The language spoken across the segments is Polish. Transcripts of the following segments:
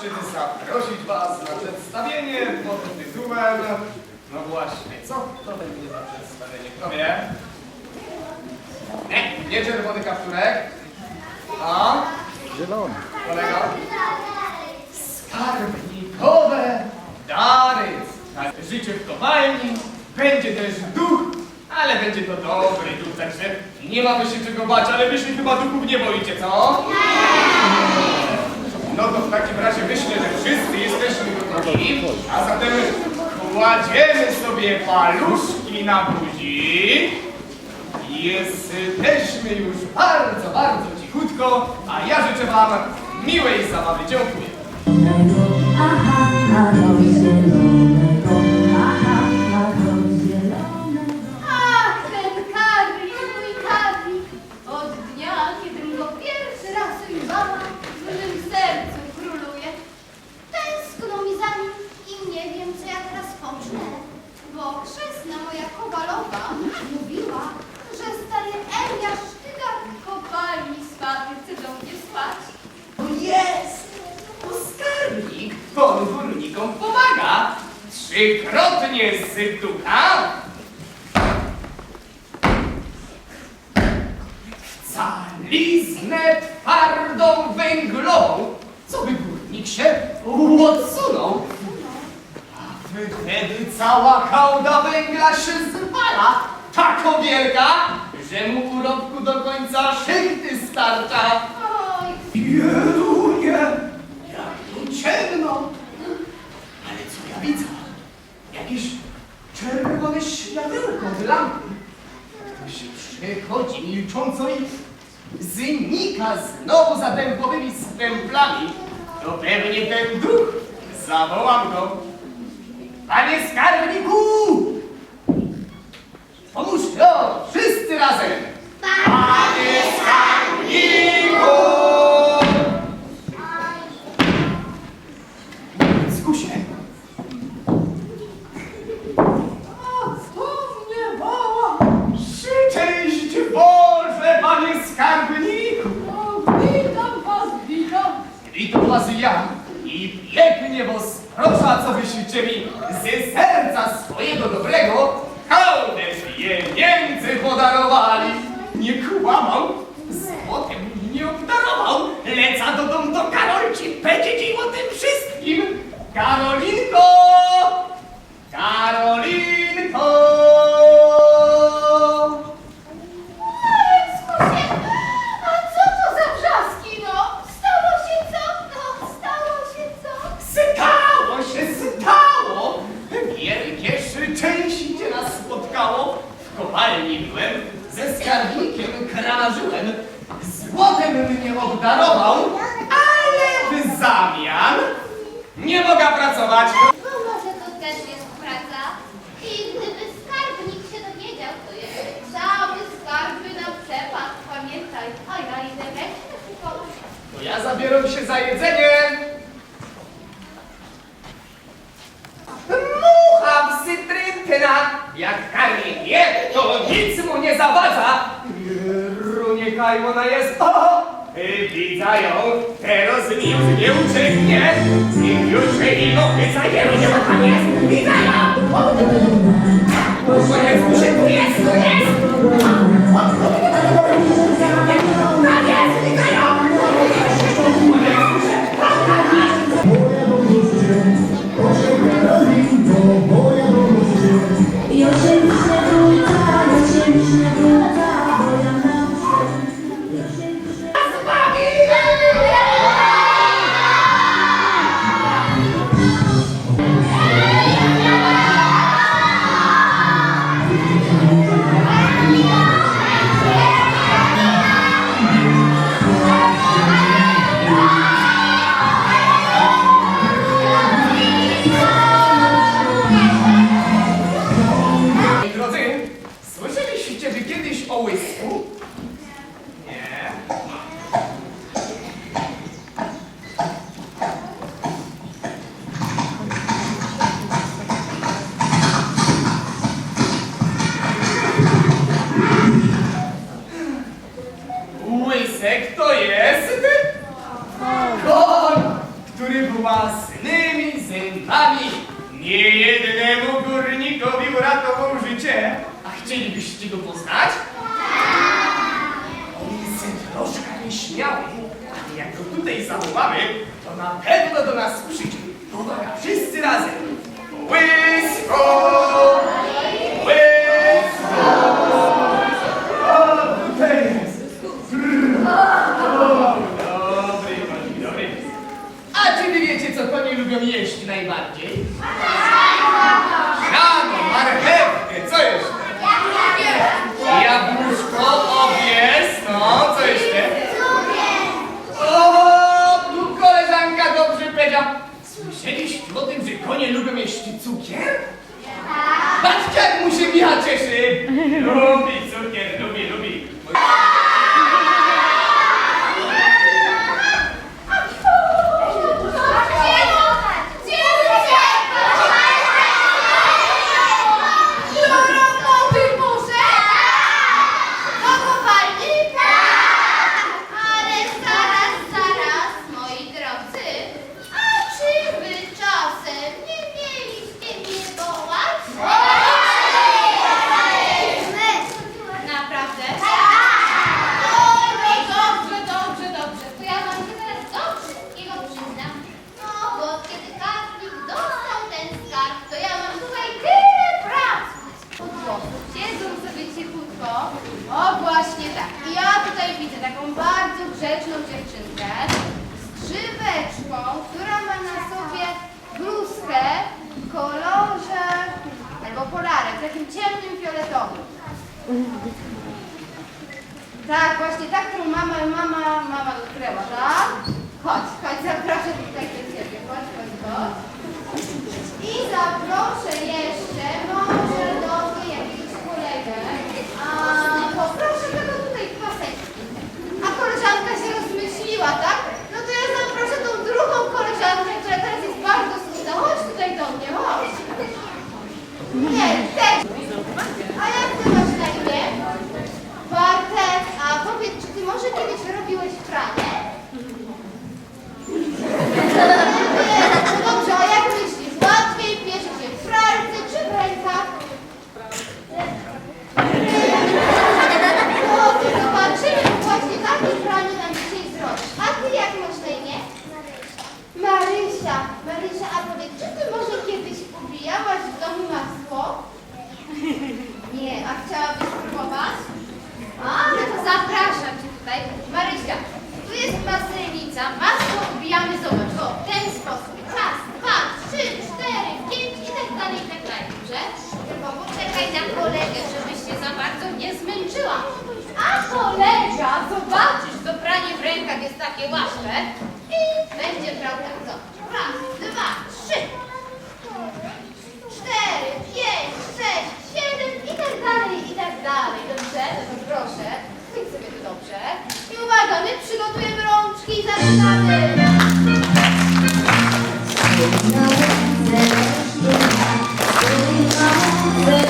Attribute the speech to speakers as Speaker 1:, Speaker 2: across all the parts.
Speaker 1: zaszczyt zaprosić Was na przedstawienie pod tytułem... No właśnie, co to będzie za przedstawienie? Kto wie? Nie, nie czerwony kapturek. A?
Speaker 2: Zielony.
Speaker 1: Kolega? Skarbnikowe dary. Tak, życie w kopalni, będzie też duch, ale będzie to dobry duch, także nie mamy się czego bać, ale wy się chyba duchów nie boicie, co? No to w takim razie myślę, że wszyscy jesteśmy gotowi, a zatem kładziemy sobie paluszki na buzi. Jesteśmy już bardzo, bardzo cichutko, a ja życzę Wam miłej zabawy. Dziękuję.
Speaker 3: Aha, aha,
Speaker 1: Ducha. Caliznę twardą węglową, co by górnik się odsunął. A wtedy cała hałda węgla się zwala, tako wielka, że mu urobku do końca szychty starcza.
Speaker 4: Oj,
Speaker 1: Jedunie, jak tu. Ale co ja widzę? Jakieś czerwone światełko z lampy. Ktoś przychodzi milcząco i znika znowu za dębowymi stęplami. To pewnie ten duch. Zawołam go. Panie skarbniku! Pomóżcie, o, wszyscy razem! Panie skarbniku! Ja i pięknie was proszę, co wyślicie mi ze serca swojego dobrego hałdę pieniędzy podarowali. Nie kłamał, złotem nie obdarował. Leca do domu do Karolci, powiedzieć im o tym wszystkim. Karolinko! Karolinko! Kranażyłem. Złotem mnie obdarował, ale w zamian nie mogę pracować.
Speaker 4: No może to też jest praca. I gdyby skarbnik się dowiedział, to jest cały skarby na przepas, pamiętaj. A ja idę resztę szykować.
Speaker 1: To ja zabieram się za jedzenie. Mucha w cytryntyna, jak karmie je, to nic mu nie zawadza. Runie kajmona jest, o, widzę ją, teraz nic nie ucieknie. I już jej nowy zajęły, nie ma tam jest, widzę ją. O, to jest, tu jest, tu jest. Nie jednemu górnikowi uratował życie. A chcielibyście go poznać? On jest troszkę nieśmiały, ale jak go tutaj załamamy, to na pewno do nas przyjdzie. Uwaga, wszyscy razem! Łysko! A czy wy wiecie, co konie lubią jeść najbardziej?
Speaker 4: Mhm. Tak, właśnie tak, którą mama, mama, mama odkryła, tak? Chodź, chodź, zaproszę tutaj do ciebie. Chodź, chodź, chodź. I zaproszę jeszcze. kolegę, żebyś się za bardzo nie zmęczyła. A koleża, zobaczysz, co pranie w rękach jest takie łatwe i będzie brał tak, zobacz. Raz, dwa, trzy, cztery, pięć, sześć, siedem i tak dalej, i tak dalej. Dobrze? No to proszę, chwyć sobie to dobrze. I uwaga, my przygotujemy rączki i zaczynamy.
Speaker 1: Na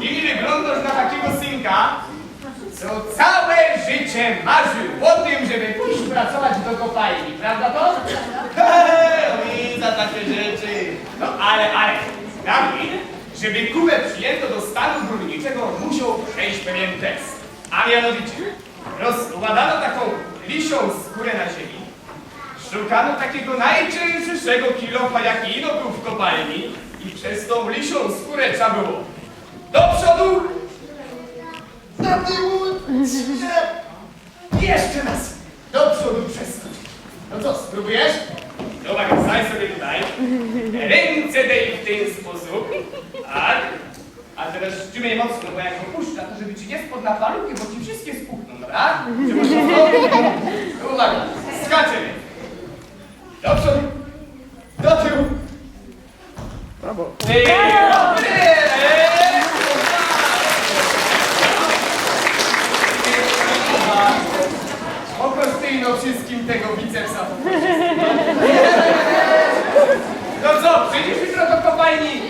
Speaker 1: Ty mi wyglądasz na takiego synka, co całe życie marzył o tym, żeby pójść pracować do kopalni, prawda to? Hehe, za takie rzeczy. No ale, ale, Dawid, żeby Kubę przyjęto do stanu górniczego, musiał przejść pewien test. A mianowicie, rozkładano taką lisią skórę na ziemi, szukano takiego najcięższego kilofa, jaki ino był w kopalni i przez tą lisią skórę trzeba było do przodu, do tyłu, jeszcze raz, do przodu przesunąć. No co, spróbujesz? No uwaga, stań sobie tutaj. Ręce dej w ten sposób. Tak. A teraz ściumie mocno, bo jak opuszcza, to żeby ci nie spadł na paluchy, bo ci wszystkie spuchną, dobra? Czy to? Uwaga, skaczemy. Do przodu, do tyłu. Ej, Oprostyjno wszystkim tego bicepsa. No co, przyjdziesz jutro do kopalni?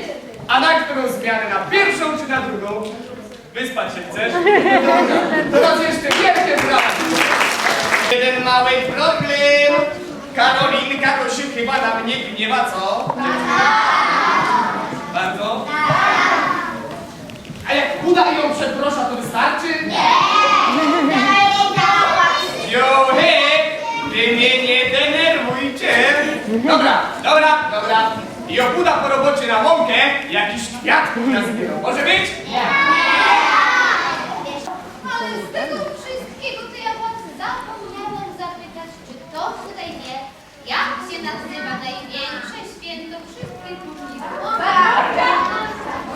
Speaker 1: A na którą zmianę? Na pierwszą czy na drugą? Wyspać się chcesz? Dobra, teraz jeszcze wielkie brawa. Jeden mały problem. Karolinka to się chyba na mnie gniewa, co? Bardzo? Dobra, dobra, dobra. I obuda po robocie na łąkę jakiś nazbierał. Może być?
Speaker 4: Ale z tego wszystkiego to ja was zapomniałam zapytać, czy ktoś tutaj wie, jak się nazywa największe święto wszystkich możliwych?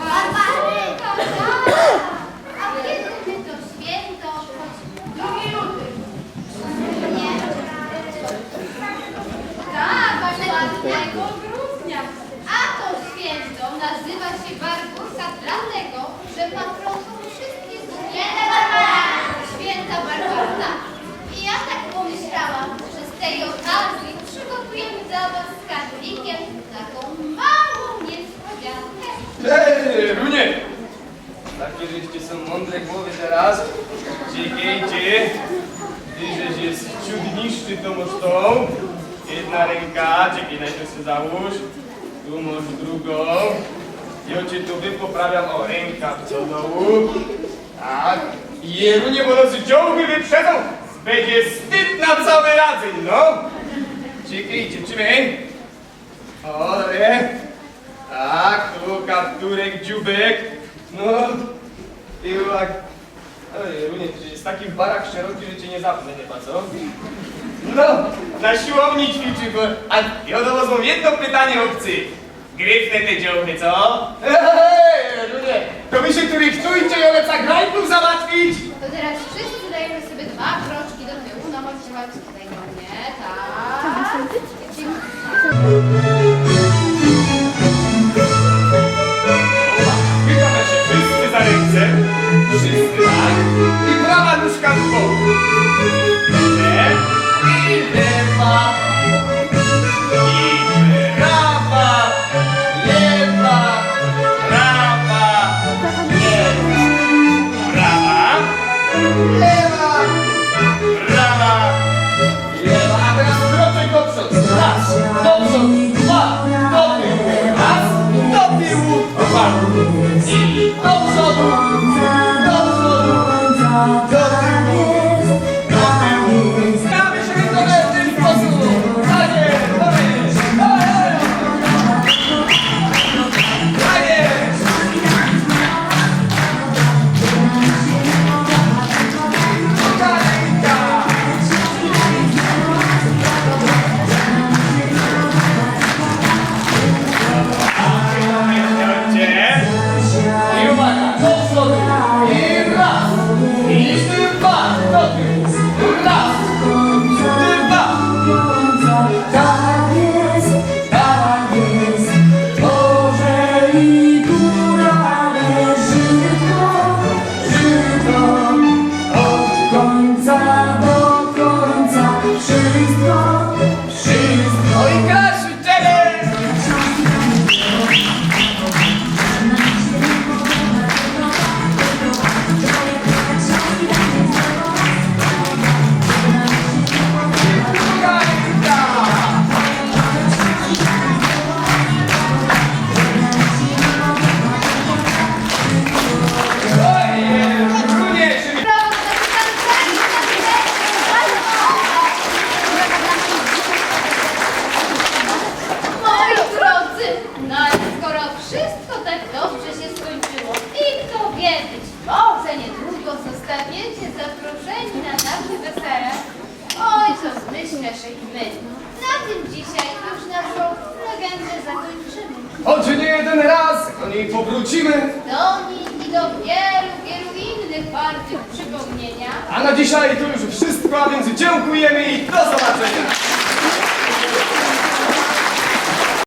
Speaker 4: Barbarynka! A kiedy my to święto obchodzimy? Drugi luty. Nie. Tak, 4 grudnia. A to święto nazywa się Barburka dlatego, że patronką wszystkich święta Barbara. Święta Barbarna. I ja tak pomyślałam, że z tej okazji przygotujemy dla was z Karolikiem taką małą niespodziankę.
Speaker 1: Ej, Runie! Takie żeście są mądre głowy teraz. Czekajcie. Ty, żeś jest ciut niższy, to masz tą. Jedna ręka, czekaj, najpierw sobie załóż. Tu masz drugą. Tu wypoprawiam, o ręka do dołu. Tak. Jerunie, bo nocy ciągły wyprzedzą. Będzie wstyd na cały radzeń, no. Czekajcie, trzymaj. O. Tak, tu kapturek, dziubek. No. I uwag. Oj, Runie, ty jest taki barak szeroki, że cię nie zapnę, ma co? No, na siłowni ćwiczy, bo... A ja do was mam jedno pytanie, obcy. Gryfne te dziołchy, co? Hej, Runie, to wy się tu richtujcie i oleca grajków załatwić?
Speaker 4: To teraz wszyscy dajemy sobie dwa kroczki do tyłu, no chodźcie, chodźcie tutaj do mnie, tak. Wie, być może niedługo zostaniecie zaproszeni na nasze wesele. Oj, co zmyślesz i my. Na tym dzisiaj już naszą legendę zakończymy.
Speaker 1: Choć nie jeden raz do niej powrócimy,
Speaker 4: Do nich i do wielu, wielu innych wartych przypomnienia.
Speaker 1: a na dzisiaj to już wszystko, a więc dziękujemy i do zobaczenia.